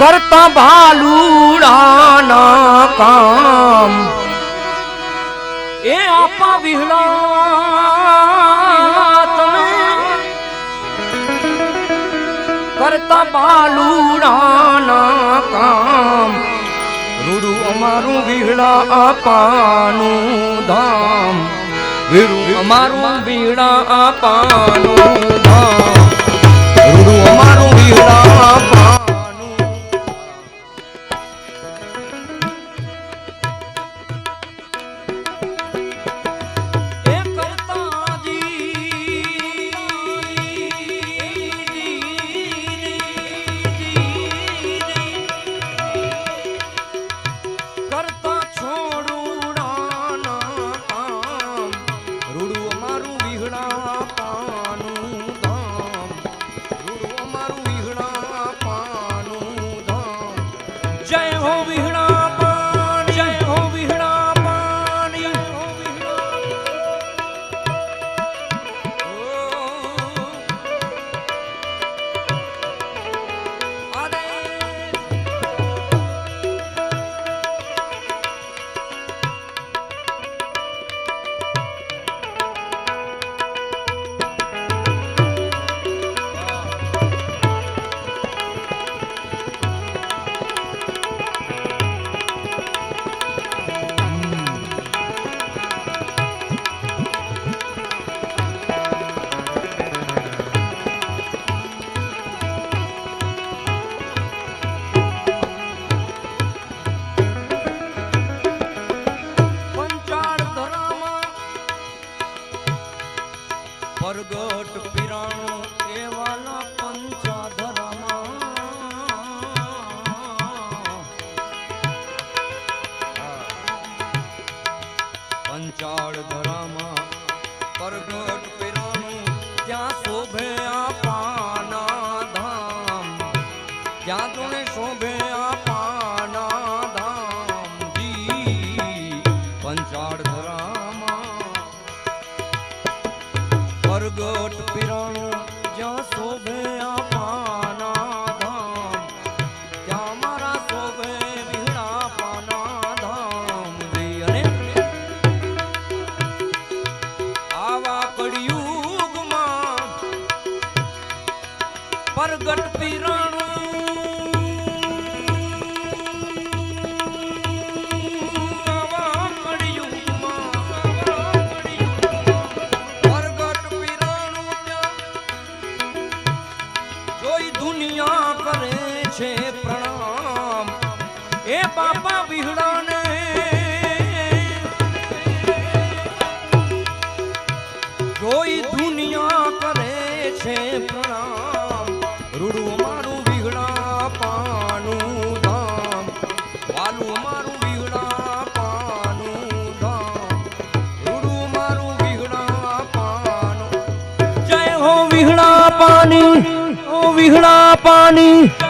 કરતા ભાલુડાના કામ. એ આપા વિહળા તમે કરતા ભાલુડાના કામ. રૂડું અમારું વિહળા આપાનું ધામ. રૂડું અમારું વિહળા આપાનું ધામ. રૂડું અમારું વિહળા આપા ધરામાં પરગટ પેરાનું ત્યાં શોભે વિહણા પાણી ઓ વિહણા પાણી.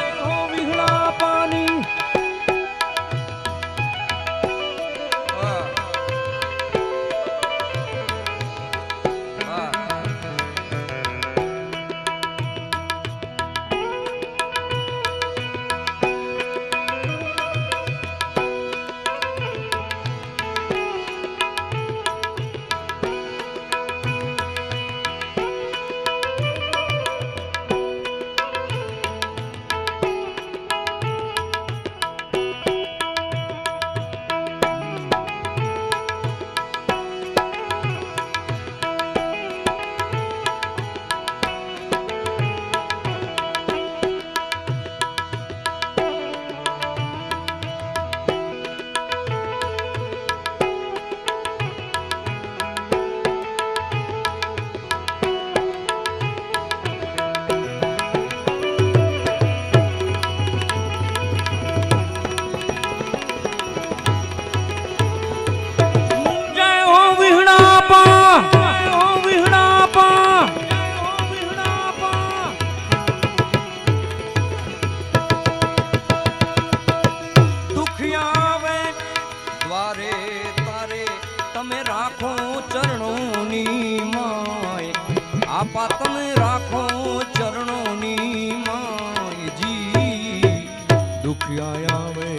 દુઃખ આવે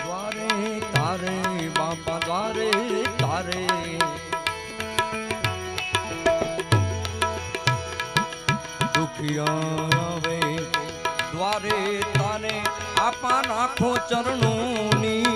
દ્વારે તારે બાપા દ્વારે તારે. દુઃખ આવે દ્વારે તારે નાખો ચરણોની.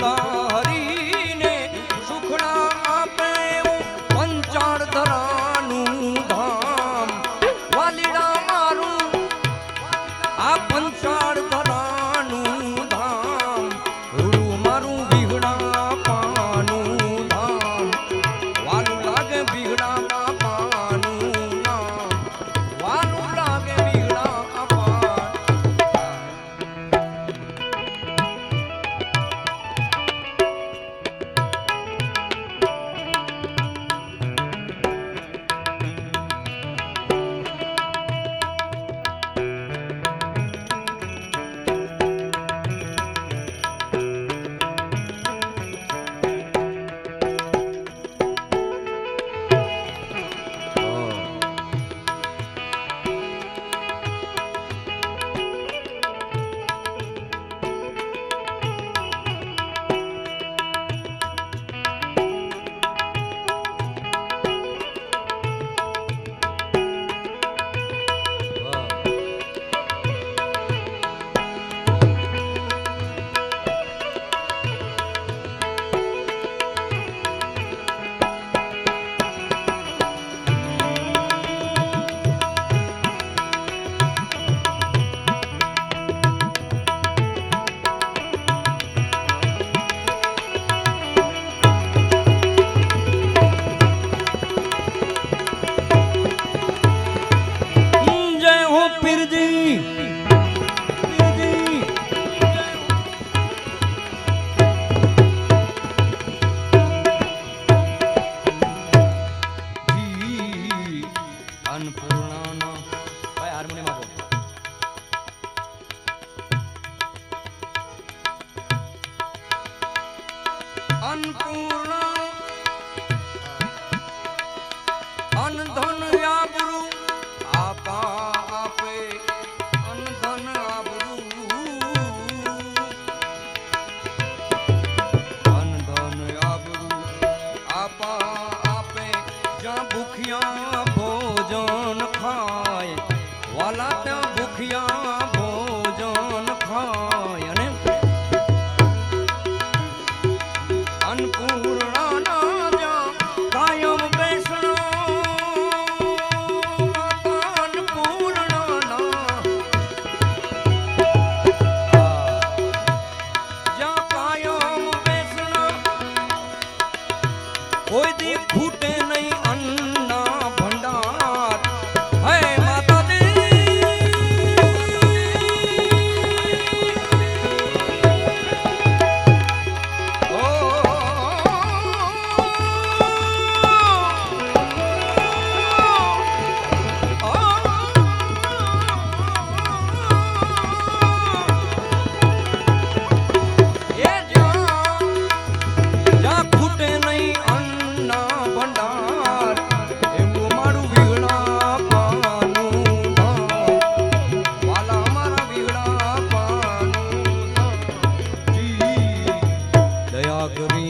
love.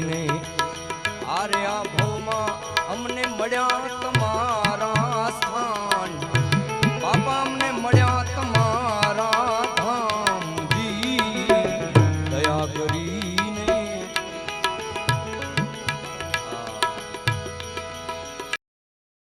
કરીને આરે આ ભવમાં અમને મળ્યા તમારા સ્થાન.